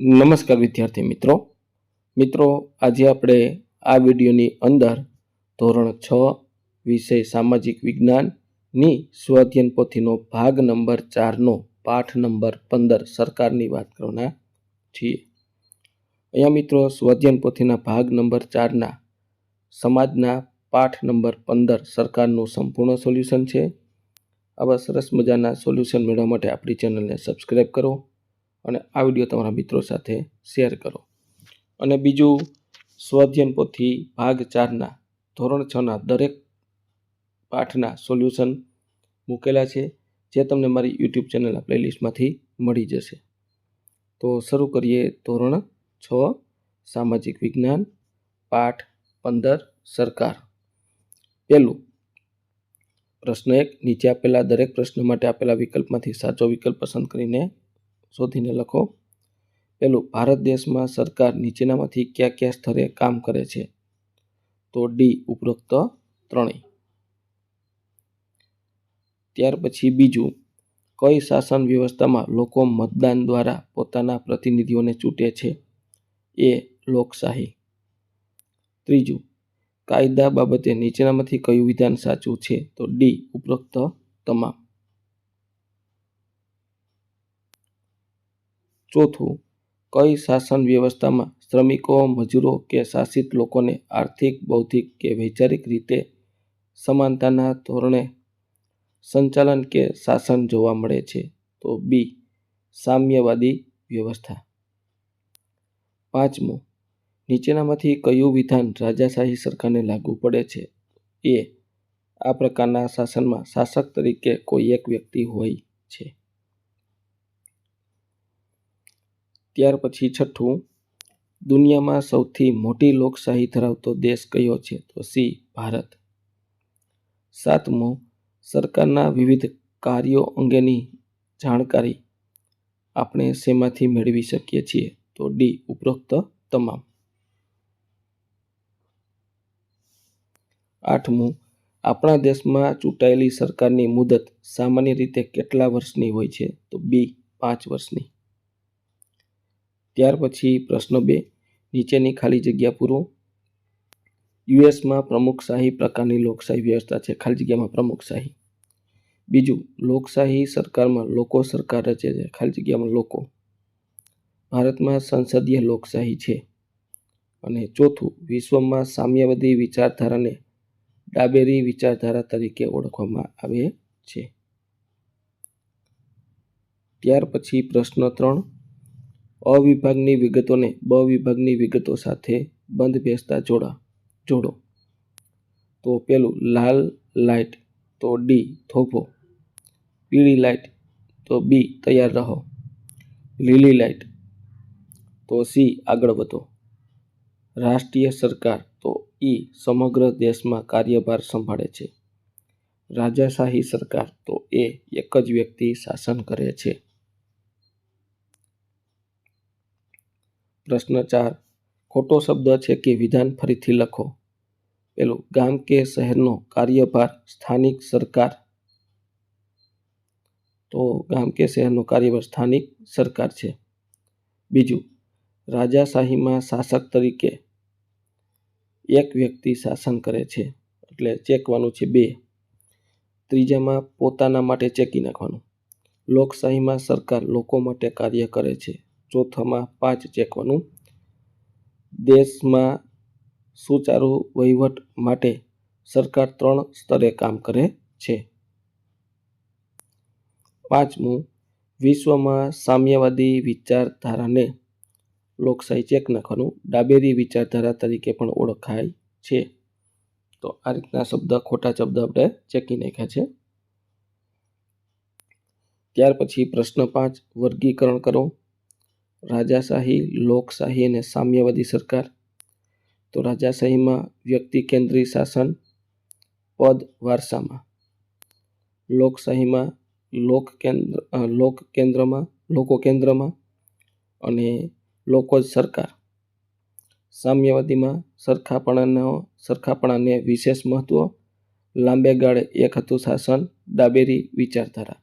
નમસ્કાર વિદ્યાર્થી મિત્રો. મિત્રો, આજે આપણે આ વિડીયોની અંદર ધોરણ છ વિષય સામાજિક વિજ્ઞાનની સ્વાધ્યન પોથીનો ભાગ નંબર ચારનો પાઠ નંબર પંદર સરકારની વાત કરવાના છીએ. અહીંયા મિત્રો, સ્વાધ્યન પોથીના ભાગ નંબર ચારના સમાજના પાઠ નંબર પંદર સરકારનું સંપૂર્ણ સોલ્યુશન છે. આવા સરસ મજાના સોલ્યુશન મેળવવા માટે આપણી ચેનલને સબસ્ક્રાઈબ કરો. અને આ વીડિયો તમારા મિત્રો સાથે શેર કરો. અને બીજું સ્વાધ્યન પોથી ભાગ ચારના, ધોરણ છના દરેક પાઠના સોલ્યુશન મૂકેલા છે, જે તમને મારી યુટ્યુબ ચેનલના પ્લેલિસ્ટમાંથી મળી જશે. તો શરૂ કરીએ ધોરણ છ, સામાજિક વિજ્ઞાન, પાઠ પંદર, સરકાર. પહેલું, પ્રશ્ન એક, નીચે આપેલા દરેક પ્રશ્ન માટે આપેલા વિકલ્પમાંથી સાચો વિકલ્પ પસંદ કરીને શોધીને લખો. પહેલું, ભારત દેશમાં સરકાર નીચેનામાંથી કયા કયા સ્તરે કામ કરે છે? તો ડી, ઉપરોક્ત ત્રણેય. ત્યાર પછી બીજું, કઈ શાસન વ્યવસ્થામાં લોકો મતદાન દ્વારા પોતાના પ્રતિનિધિઓને ચૂંટે છે? એ, લોકશાહી. ત્રીજું, કાયદા બાબતે નીચેનામાંથી કયું વિધાન સાચું છે? તો ડી, ઉપરોક્ત તમામ. ચોથું, કઈ શાસન વ્યવસ્થામાં શ્રમિકો, મજૂરો કે શાસિત લોકોને આર્થિક, બૌદ્ધિક કે વૈચારિક રીતે સમાનતાના ધોરણે સંચાલન કે શાસન જોવા મળે છે? તો બી, સામ્યવાદી વ્યવસ્થા. પાંચમું, નીચેનામાંથી કયું વિધાન રાજાશાહી સરકારને લાગુ પડે છે? એ, આ પ્રકારના શાસનમાં શાસક તરીકે કોઈ એક વ્યક્તિ હોય છે. ત્યાર પછી છઠ્ઠું, દુનિયામાં સૌથી મોટી લોકશાહી ધરાવતો દેશ કયો છે? તો સી ભારત. સાતમું, સરકારના વિવિધ કાર્યો અંગેની જાણકારી આપણે શેમાંથી મેળવી શકીએ છીએ? તો ડી ઉપરોક્ત તમામ. આઠમું, આપણા દેશમાં ચૂંટાયેલી સરકારની મુદત સામાન્ય રીતે કેટલા વર્ષની હોય છે? તો બી પાંચ વર્ષની. ત્યાર પછી પ્રશ્ન બે, નીચેની ખાલી જગ્યા પૂરો. યુએસમાં પ્રમુખશાહી પ્રકારની લોકશાહી વ્યવસ્થા છે, ખાલી જગ્યામાં પ્રમુખશાહી બીજું, લોકશાહી સરકારમાં લોકો સરકાર રચે છે, ખાલી જગ્યામાં લોકો. ભારતમાં સંસદીય લોકશાહી છે. અને ચોથું, વિશ્વમાં સામ્યવાદી વિચારધારાને ડાબેરી વિચારધારા તરીકે ઓળખવામાં આવે છે. ત્યાર પછી પ્રશ્ન ત્રણ અ વિભાગની વિગતોને બ વિભાગની વિગતો સાથે બંધ બેસતા જોડા, જોડો. તો પેલું લાલ લાઇટ તો ડી થોભો. પીળી લાઇટ તો બી તૈયાર રહો. લીલી લાઇટ તો સી આગળ વધો. રાષ્ટ્રીય સરકાર, તો ઈ સમગ્ર દેશમાં કાર્યભાર સંભાળે છે. રાજાશાહી સરકાર, તો એ એક જ વ્યક્તિ શાસન કરે છે. પ્રશ્ન ચાર. ખોટો શબ્દ છે કે વિધાન ફરીથી લખો? પેલું, ગામ કે શહેરનો કાર્યભાર સ્થાનિક સરકાર? તો ગામ કે શહેરનો કાર્યભાર સ્થાનિક સરકાર છે. બીજું, રાજાશાહીમાં શાસક તરીકે એક વ્યક્તિ શાસન કરે છે, એટલે ચેકવાનું છે બે. ત્રીજામાં પોતાના માટે ચેકી નાખવાનું. લોકશાહીમાં સરકાર લોકો માટે કાર્ય કરે છે. ચોથામાં પાંચ ચેકવાનું. દેશમાં સુચારુ વહીવટ માટે સરકાર ત્રણ સ્તરે કામ કરે છે. પાંચમું, વિશ્વમાં સામ્યવાદી વિચારધારાને લોકશાહી ચેક નાખવાનું. ડાબેરી વિચારધારા તરીકે પણ ઓળખાય છે. તો આ રીતના શબ્દ, ખોટા શબ્દ આપણે ચેકી નાખ્યા છે. ત્યાર પછી પ્રશ્ન પાંચ, વર્ગીકરણ કરો. રાજાશાહી, લોકશાહી અને સામ્યવાદી સરકાર. તો રાજાશાહીમાં વ્યક્તિ કેન્દ્રીય શાસન, પદ વારસામાં. લોકશાહીમાં લોક કેન્દ્ર લોક કેન્દ્રમાં, લોકો કેન્દ્રમાં અને લોકો જ સરકાર. સામ્યવાદીમાં સરખાપણાનો, સરખાપણાને વિશેષ મહત્વ લાંબે ગાળે એક હતું શાસન, ડાબેરી વિચારધારા.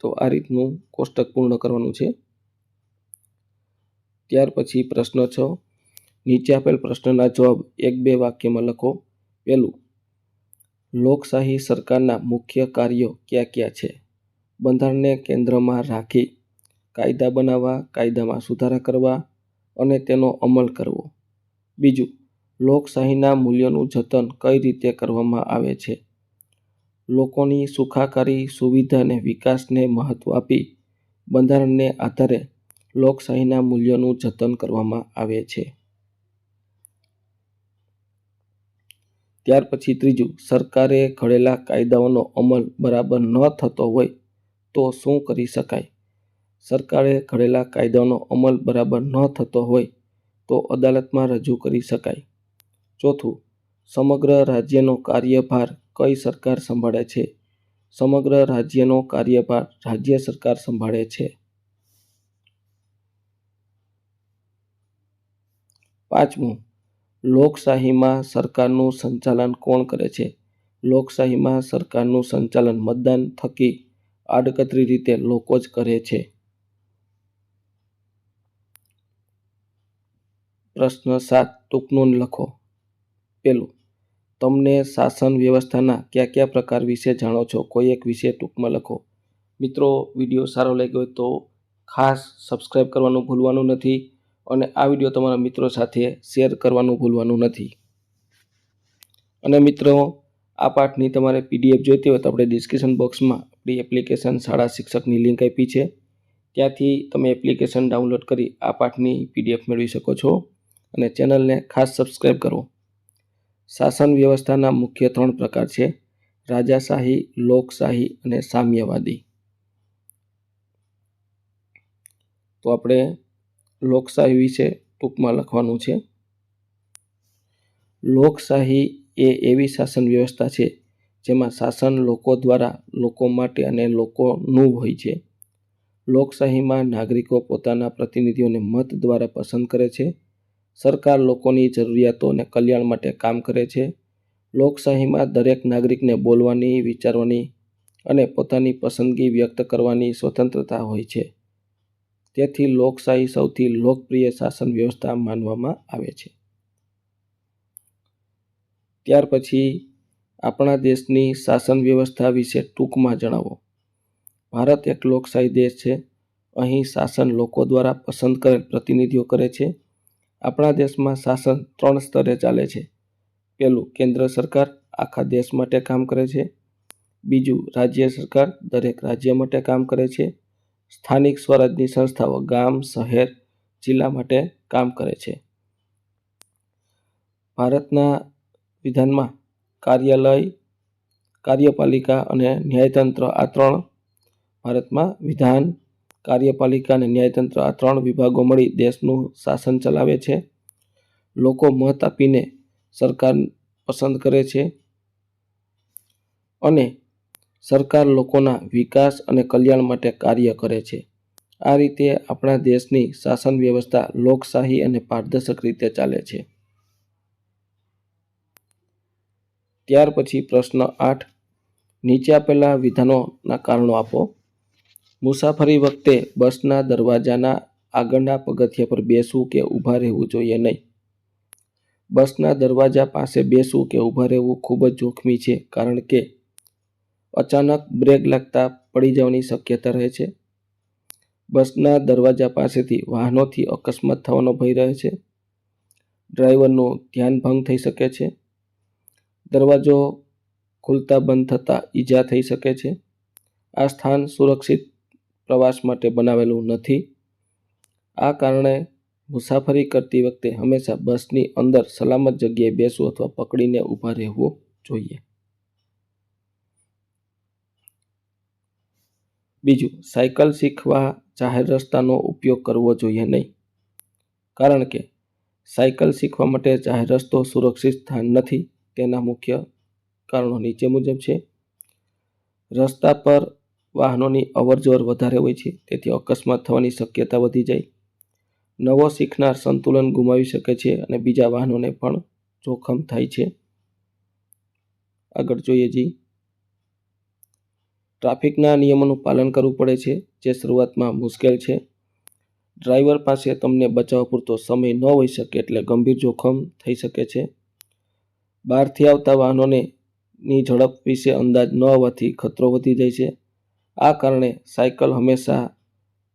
તો આ રીતનું કોષ્ટક પૂર્ણ કરવાનું છે. ત્યાર પછી પ્રશ્ન છ. નીચે આપેલ પ્રશ્નના જવાબ એક બે વાક્યમાં લખો. પહેલું, લોકશાહી સરકારના મુખ્ય કાર્યો કયા કયા છે? બંધારણને કેન્દ્રમાં રાખી કાયદા બનાવવા, કાયદામાં સુધારા કરવા અને તેનો અમલ કરવો. બીજું, લોકશાહીના મૂલ્યોનું જતન કઈ રીતે કરવામાં આવે છે? લોકોની સુખાકારી, સુવિધા અને વિકાસને મહત્વ આપી બંધારણને આધારે લોકશાહીના મૂલ્યોનું જતન કરવામાં આવે છે. ત્યાર પછી ત્રીજું, સરકારે ઘડેલા કાયદાઓનો અમલ બરાબર ન થતો હોય તો શું કરી શકાય? સરકારે ઘડેલા કાયદાઓનો અમલ બરાબર ન થતો હોય તો અદાલતમાં રજૂ કરી શકાય. ચોથું, સમગ્ર રાજ્યનો કાર્યભાર કઈ સરકાર સંભાળે છે? સમગ્ર રાજ્યનો કાર્યભાર રાજ્ય સરકાર સંભાળે છે. પાંચમું, લોકશાહીમાં સરકારનું સંચાલન કોણ કરે છે? લોકશાહીમાં સરકારનું સંચાલન મતદાન થકી આડકતરી રીતે લોકો જ કરે છે. પ્રશ્ન સાત, ટૂંકનું લખો. પેલું તમને શાસન વ્યવસ્થાના કયા કયા પ્રકાર વિશે જાણો છો? કોઈ એક વિશે ટૂંકમાં લખો. મિત્રો, વીડિયો સારો લાગ્યો હોય તો ખાસ સબસ્ક્રાઈબ કરવાનું ભૂલવાનું નથી અને આ વીડિયો તમારા મિત્રો સાથે શેર કરવાનું ભૂલવાનું નથી. અને મિત્રો, આ પાઠની તમારે પીડીએફ જોઈતી હોય તો આપણે ડિસ્ક્રિપ્શન બોક્સમાં આપણી એપ્લિકેશન શાળા શિક્ષકની લિંક આપી છે. ત્યાંથી તમે એપ્લિકેશન ડાઉનલોડ કરી આ પાઠની પીડીએફ મેળવી શકો છો અને ચેનલને ખાસ સબસ્ક્રાઈબ કરો. શાસન વ્યવસ્થાના મુખ્ય ત્રણ પ્રકાર છે. રાજાશાહી, લોકશાહી અને સામ્યવાદી. તો આપણે લોકશાહી વિશે ટૂંકમાં લખવાનું છે. લોકશાહી એ એવી શાસન વ્યવસ્થા છે જેમાં શાસન લોકો દ્વારા લોકો માટે અને લોકોનું હોય છે. લોકશાહીમાં નાગરિકો પોતાના પ્રતિનિધિઓને મત દ્વારા પસંદ કરે છે. સરકાર લોકોની જરૂરિયાતો અને કલ્યાણ માટે કામ કરે છે. લોકશાહીમાં દરેક નાગરિકને બોલવાની, વિચારવાની અને પોતાની પસંદગી વ્યક્ત કરવાની સ્વતંત્રતા હોય છે. તેથી લોકશાહી સૌથી લોકપ્રિય શાસન વ્યવસ્થા માનવામાં આવે છે. ત્યાર પછી આપણા દેશની શાસન વ્યવસ્થા વિશે ટૂંકમાં જણાવો. ભારત એક લોકશાહી દેશ છે. અહીં શાસન લોકો દ્વારા પસંદ કરેલ પ્રતિનિધિઓ કરે છે. આપણા દેશમાં શાસન ત્રણ સ્તરે ચાલે છે. પહેલું, કેન્દ્ર સરકાર આખા દેશ માટે કામ કરે છે. બીજું, રાજ્ય સરકાર દરેક રાજ્ય માટે કામ કરે છે. સ્થાનિક સ્વરાજની સંસ્થાઓ ગામ, શહેર, જિલ્લા માટે કામ કરે છે. ભારતના વિધાનમાં કાર્યાલય, કાર્યપાલિકા અને ન્યાયતંત્ર આ ત્રણ ભારતમાં વિધાન કાર્યપાલિકા અને ન્યાયતંત્ર આ ત્રણ વિભાગો મળી દેશનું શાસન ચલાવે છે. લોકો મત આપીને સરકાર પસંદ કરે છે. અને સરકાર લોકોના વિકાસ અને કલ્યાણ માટે કાર્ય કરે છે. આ રીતે આપણા દેશની શાસન વ્યવસ્થા લોકશાહી અને પારદર્શક રીતે ચાલે છે. ત્યાર પછી પ્રશ્ન આઠ. નીચે આપેલા વિધાનોના કારણો આપો. મુસાફરી વખતે બસના દરવાજાના આગળના પગથિયા પર બેસવું કે ઊભા રહેવું જોઈએ નહીં. બસના દરવાજા પાસે બેસવું કે ઊભા રહેવું ખૂબ જ જોખમી છે કારણ કે અચાનક બ્રેક લાગતા પડી જવાની શક્યતા રહે છે. બસના દરવાજા પાસેથી વાહનોથી અકસ્માત થવાનો ભય રહે છે. ડ્રાઈવરનું ધ્યાન ભંગ થઈ શકે છે. દરવાજો ખુલતા બંધ થતાં ઈજા થઈ શકે છે. આ સ્થાન સુરક્ષિત પ્રવાસ માટે બનાવેલું નથી. આ કારણે મુસાફરી કરતી વખતે હંમેશા બસની અંદર સલામત જગ્યાએ બેસવું અથવા પકડીને ઊભા રહેવું જોઈએ. બીજું, સાયકલ શીખવા જાહેર રસ્તાનો ઉપયોગ કરવો જોઈએ નહીં. કારણ કે સાયકલ શીખવા માટે જાહેર રસ્તો સુરક્ષિત સ્થાન નથી. તેના મુખ્ય કારણો નીચે મુજબ છે. રસ્તા પર વાહનોની અવરજવર વધારે હોય છે, તેથી અકસ્માત થવાની શક્યતા વધી જાય. નવો શીખનાર સંતુલન ગુમાવી શકે છે અને બીજા વાહનોને પણ જોખમ થાય છે. આગળ જોઈએ જી. ટ્રાફિકના નિયમોનું પાલન કરવું પડે છે, જે શરૂઆતમાં મુશ્કેલ છે. ડ્રાઈવર પાસે તમને બચાવ પૂરતો સમય ન હોઈ શકે એટલે ગંભીર જોખમ થઈ શકે છે. બહારથી આવતા વાહનોને ની ઝડપ વિશે અંદાજ ન હોવાથી ખતરો વધી જાય છે. આ કારણે સાયકલ હંમેશા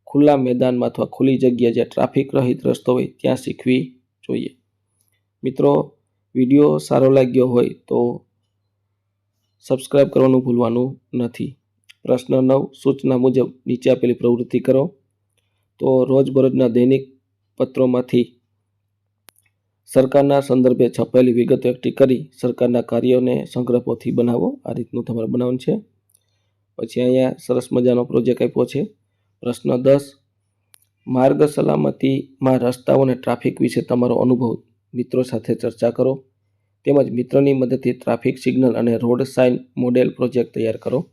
ખુલ્લા મેદાનમાં અથવા ખુલ્લી જગ્યા જે ટ્રાફિક રહિત રસ્તો હોય ત્યાં શીખવી જોઈએ. મિત્રો, વીડિયો સારો લાગ્યો હોય તો સબસ્ક્રાઈબ કરવાનું ભૂલવાનું નથી. પ્રશ્ન નવ, સૂચના મુજબ નીચે આપેલી પ્રવૃત્તિ કરો. તો રોજબરોજના દૈનિક પત્રોમાંથી સરકારના સંદર્ભે છપાયેલી વિગતો એકઠી કરી સરકારના કાર્યોને સંગ્રહપોથી બનાવો. આ રીતનું તમારે બનાવવાનું છે. પછી અહીંયા સરસ મજાનો પ્રોજેક્ટ આપ્યો છે. પ્રશ્ન દસ, માર્ગ સલામતીમાં રસ્તાઓ અને ટ્રાફિક વિશે તમારો અનુભવ મિત્રો સાથે ચર્ચા કરો. તેમજ મિત્રની મદદથી ટ્રાફિક સિગ્નલ અને રોડ સાઇન મોડેલ પ્રોજેક્ટ તૈયાર કરો.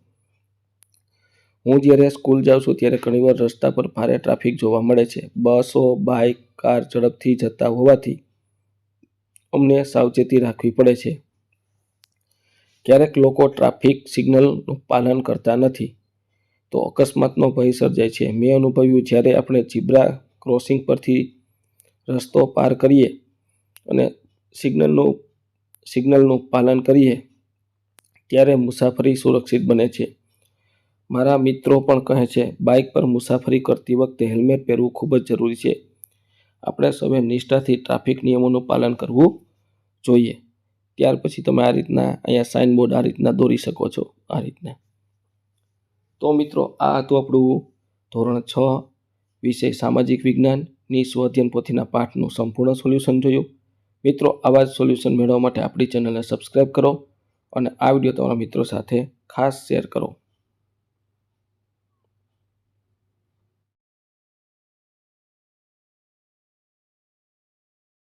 હું જ્યારે સ્કૂલ જાઉં છું ત્યારે ઘણીવાર રસ્તા પર ભારે ટ્રાફિક જોવા મળે છે. બસો બાઇક કાર ઝડપથી જતા હોવાથી અમને સાવચેતી રાખવી પડે છે. ક્યારેક લોકો ટ્રાફિક સિગ્નલનું પાલન કરતા નથી. તો અકસ્માતનો ભય સર્જાય છે. મેં અનુભવ્યું જ્યારે આપણે ઝીબ્રા ક્રોસિંગ પરથી રસ્તો પાર કરીએ અને સિગ્નલનું સિગ્નલનું પાલન કરીએ, ત્યારે મુસાફરી સુરક્ષિત બને છે. મારા મિત્રો પણ કહે છે, બાઇક પર મુસાફરી કરતી વખતે હેલ્મેટ પહેરવું ખૂબ જ જરૂરી છે. આપણે સૌએ નિષ્ઠાથી ટ્રાફિક નિયમોનું પાલન કરવું જોઈએ. ત્યાર પછી તમે આ રીતના અહીંયા સાઇન બોર્ડ આ રીતના દોરી શકો છો, આ રીતના. તો મિત્રો, આ હતું આપણું ધોરણ છ, વિષય સામાજિક વિજ્ઞાનની સ્વઅધ્યયન પોથીના પાઠનું સંપૂર્ણ સોલ્યુશન જોયું. મિત્રો, આવા જ સોલ્યુશન મેળવવા માટે આપણી ચેનલને સબસ્ક્રાઈબ કરો અને આ વીડિયો તમારા મિત્રો સાથે ખાસ શેર કરો.